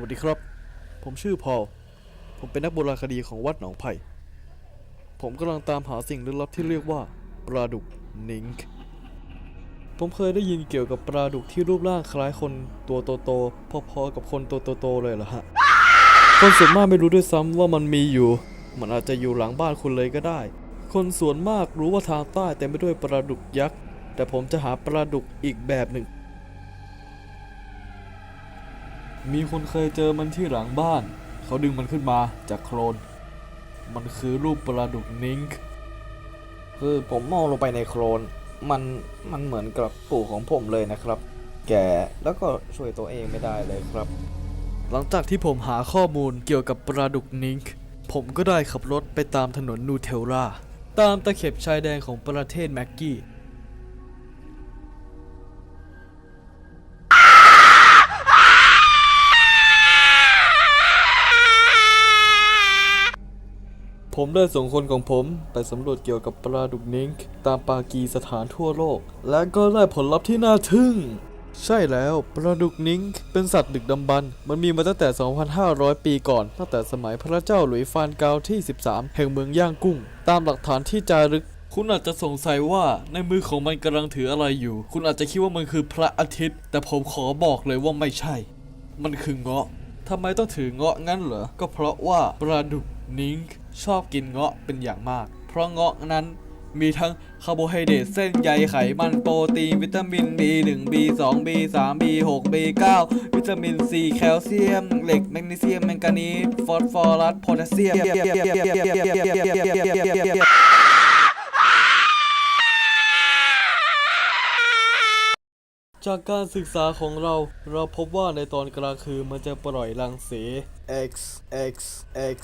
วัสดีครับ ผมชื่อพอล ผมเป็นนักโบราณคดีของวัดหนองไผ่ ผมกำลังตามหาสิ่งลึกลับที่เรียกว่าปลาดุกนิงค์ผมเคยได้ยินเกี่ยวกับปลาดุกที่รูปร่างคล้ายคนตัวโตๆพอๆกับคนตัวโตๆเลยเหรอฮะ คนส่วนมากไม่รู้ด้วยซ้ำว่ามันมีอยู่ มันอาจจะอยู่หลังบ้านคุณเลยก็ได้ คนส่วนมากรู้ว่าทางใต้เต็มไปด้วยปลาดุกยักษ์ แต่ผมจะหาปลาดุกอีกแบบหนึ่ง มีคนเคยเจอมันที่หลังบ้าน เขาดึงมันขึ้นมาจากโคลน มันคือรูปปลาดุกนิงค์คือผมมองลงไปในโคลน มันมันเหมือนกับปู่ของผมเลยนะครับ แก่แล้วก็ช่วยตัวเองไม่ได้เลยครับ หลังจากที่ผมหาข้อมูลเกี่ยวกับปลาดุกนิงค์ผมก็ได้ขับรถไปตามถนนนูเทลราตามตะเข็บชายแดนของประเทศแม็กกี้ ผมได้ส่งคนของผมไปสำรวจเกี่ยวกับปลาดุกนิงตามปากีสถานทั่วโลก และก็ได้ผลลัพธ์ที่น่าทึ่ง ใช่แล้วปลาดุกนิงเป็นสัตว์ดึกดำบรรพ์มันมีมาตั้งแต่ 2,500 ปีก่อน ตั้งแต่สมัยพระเจ้าหลุยฟานกาวที่ 13 แห่งเมืองย่างกุ้ง ตามหลักฐานที่จารึก คุณอาจจะสงสัยว่าในมือของมันกำลังถืออะไรอยู่ คุณอาจจะคิดว่ามันคือพระอาทิตย์ แต่ผมขอบอกเลยว่าไม่ใช่ มันคือเงาะทำไมต้องถือเงาะงั้นเหรอก็เพราะว่าปลาดุกนิง ชอบกินเงาะเป็นอย่างมาก เพราะเงาะนั้นมีทั้งคาร์โบไฮเดรตเส้นใยไขมันโปรตีนวิตามิน B1 B2 B3 B6 B9 วิตามิน C แคลเซียม เหล็กแมกนีเซียมแมงกานีสฟอสฟอรัสโพแทสเซียมจากการศึกษาของเราเราพบว่าในตอนกลางคืนมันจะปล่อยรังสี X X X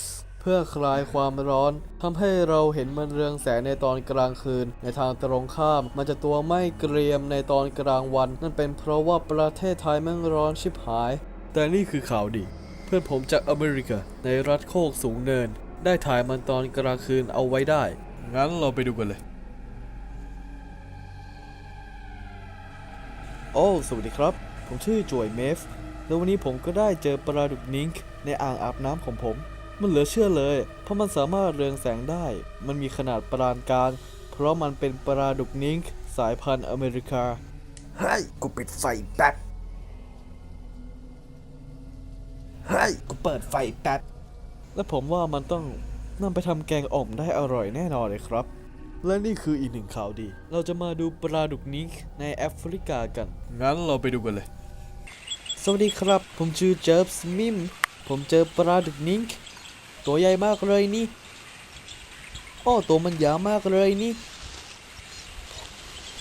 เพื่อคลายความร้อนทำให้เราเห็นมันเรืองแสงในตอนกลางคืน ในทางตรงข้าม มันจะตัวไม่เกรียมในตอนกลางวัน นั่นเป็นเพราะว่าประเทศไทยแม่งร้อนชิบหาย แต่นี่คือข่าวดี เพื่อนผมจากอเมริกา ในรัฐโคกสูงเนิน ได้ถ่ายมันตอนกลางคืนเอาไว้ได้ งั้นเราไปดูกันเลย โอ้สวัสดีครับ ผมชื่อจวยเมฟ แล้ววันนี้ผมก็ได้เจอปลาดุกนิงในอ่างอาบน้ำของผม มันเหลือเชื่อเลย เพราะมันสามารถเรืองแสงได้ มันมีขนาดปานกลางเพราะมันเป็นปลาดุกนิงค์สายพันธุ์อเมริกา เฮ้ย กูปิดไฟแป๊บ เฮ้ย กูเปิดไฟแป๊บ และผมว่ามันต้องนำไปทำแกงอ่อมได้อร่อยแน่นอนเลยครับ และนี่คืออีกหนึ่งข่าวดี เราจะมาดูปลาดุกนิงค์ในแอฟริกากัน งั้นเราไปดูกันเลย สวัสดีครับ ผมชื่อเจิร์บสมิม ผมเจอปลาดุกนิงค์ ตัวใหญ่มากเลยนี่โอ้ตัวมันยาวมากเลยนี่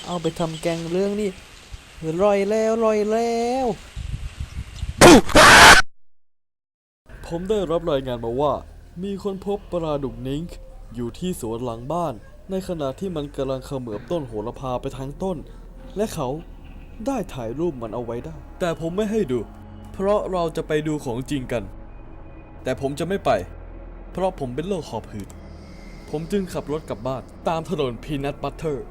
เอาไปทำแกงเรื่องนี่ร่อยแล้วร่อยแล้วผมได้รับรายงานมาว่า มีคนพบปลาดุกนิงอยู่ที่สวนหลังบ้าน ในขณะที่มันกำลังเขมือบต้นโหระพาไปทั้งต้น และเขาได้ถ่ายรูปมันเอาไว้ได้ แต่ผมไม่ให้ดู เพราะเราจะไปดูของจริงกัน แต่ผมจะไม่ไป เพราะผมเป็นโรคหอบหืด ผมจึงขับรถกลับบ้านตามถนนพีนัทบัตเตอร์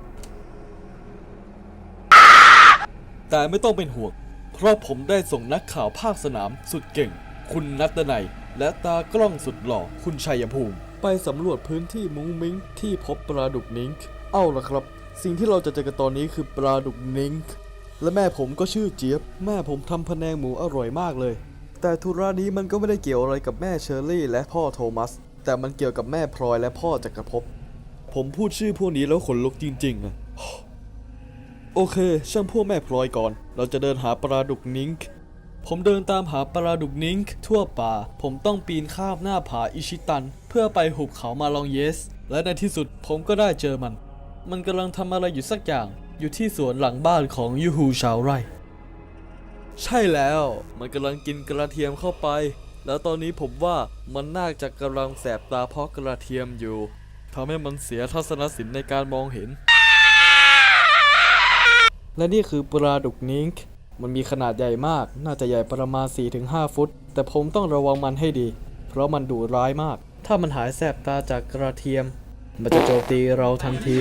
แต่ไม่ต้องเป็นห่วง เพราะผมได้ส่งนักข่าวภาคสนามสุดเก่ง คุณนัตนัยและตากล้องสุดหล่อคุณชัยภูมิ ไปสำรวจพื้นที่มุ้งมิ้งที่พบปลาดุกนิงเอาละครับ สิ่งที่เราจะเจอกันตอนนี้คือปลาดุกนิงและแม่ผมก็ชื่อเจี๊ยบ แม่ผมทำพะแนงหมูอร่อยมากเลย แต่ธุระนี้มันก็ไม่ได้เกี่ยวอะไรกับแม่เชอรี่และพ่อโทมัส แต่มันเกี่ยวกับแม่พลอยและพ่อจักรภพผมพูดชื่อพวกนี้แล้วขนลุกจริงๆอะโอเค ช่างพวกแม่พลอยก่อน เราจะเดินหาปลาดุกนิงค์ผมเดินตามหาปลาดุกนิงค์ทั่วป่า ผมต้องปีนข้ามหน้าผาอิชิตัน เพื่อไปหุบเขามาลองเยส และในที่สุดผมก็ได้เจอมัน มันกำลังทำอะไรอยู่สักอย่าง อยู่ที่สวนหลังบ้านของยูฮูชาวไร่ ใช่แล้ว มันกำลังกินกระเทียมเข้าไป แล้วตอนนี้ผมว่ามันน่าจะกำลังแสบตาเพราะกระเทียมอยู่ทำให้มันเสียทัศนศิลป์ในการมองเห็น และนี่คือปลาดุกนิงมันมีขนาดใหญ่มาก น่าจะใหญ่ประมาณ 4-5 ฟุต แต่ผมต้องระวังมันให้ดี เพราะมันดุร้ายมาก ถ้ามันหายแสบตาจากกระเทียม มันจะโจมตีเราทันที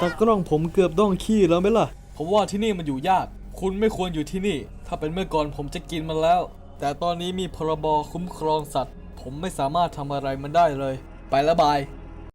ตากล้องผมเกือบต้องขี้แล้วไหมล่ะ ผมว่าที่นี่มันอยู่ยาก คุณไม่ควรอยู่ที่นี่ ถ้าเป็นเมื่อก่อนผมจะกินมันแล้ว แต่ตอนนี้มีพรบคุ้มครองสัตว์ ผมไม่สามารถทำอะไรมันได้เลย ไปละบาย